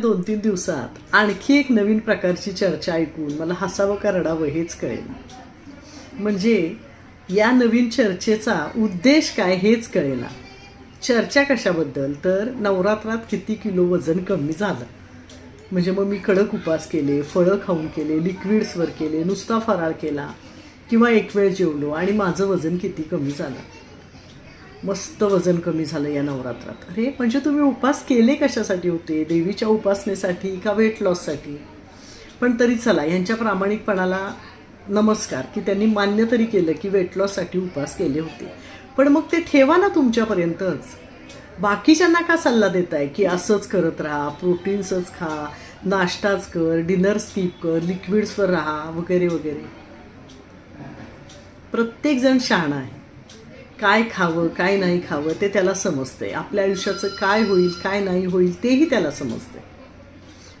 दोन तीन दिवसात आणखी एक नवीन प्रकारची चर्चा ऐकून मला हसावं का रडावं हेच कळेल. म्हणजे या नवीन चर्चेचा उद्देश काय हेच कळेना. चर्चा कशाबद्दल? तर नवरात्रात किती किलो वजन कमी झालं. म्हणजे मग मी कडक उपास केले फळं खाऊन केले लिक्विड्सवर केले नुसता फराळ केला किंवा एक वेळ जेवलो आणि माझं वजन किती कमी झालं. मस्त वजन कमी झालं या नवरात्रात. अरे म्हणजे तुम्ही उपास केले कशासाठी होते? देवीच्या उपासनेसाठी का वेट लॉससाठी पण तरी चला यांच्या प्रामाणिकपणाला नमस्कार की त्यांनी मान्य तरी केलं की वेट लॉससाठी उपास केले होते. पण मग ते ठेवा ना तुमच्यापर्यंतच. बाकीच्यांना का सल्ला देत आहे की असंच करत राहा प्रोटीन्सच खा नाश्ताच कर डिनर स्किप कर लिक्विड्सवर राहा वगैरे वगैरे. प्रत्येकजण शहाणा आहे. काय खावं काय नाही खावं ते त्याला समजतंय. आपल्या आयुष्याचं काय होईल काय नाही होईल तेही त्याला समजतंय.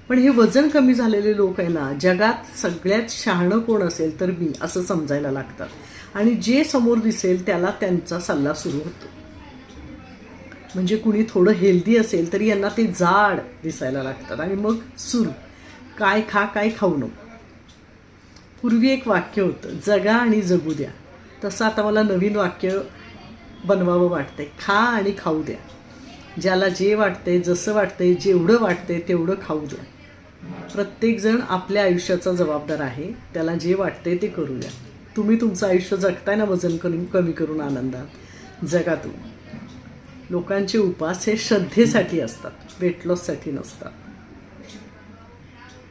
पण हे वजन कमी झालेले लोक आहे ना जगात सगळ्यात शहाणं कोण असेल तर मी असं समजायला लागतात आणि जे समोर दिसेल त्याला त्यांचा सल्ला सुरू होतो. म्हणजे कुणी थोडं हेल्दी असेल तरी यांना ते जाड दिसायला लागतात. आणि मग सुरू. काय खा काय खाऊ नको. पूर्वी एक वाक्य होतं जगा आणि जगू द्या. तसं आता मला नवीन वाक्य बनवावं वाटतंय. खा आणि खाऊ द्या. ज्याला जे वाटतंय जसं वाटतंय जेवढं वाटतंय तेवढं खाऊ द्या. प्रत्येकजण आपल्या आयुष्याचा जबाबदार आहे. त्याला जे वाटते ते करू द्या. तुम्ही तुमचं आयुष्य जगताय ना वजन कमी कमी करून आनंदात. जगा तुम्ही. लोकांचे उपास हे श्रद्धेसाठी असतात. वेट लॉससाठी नसतात.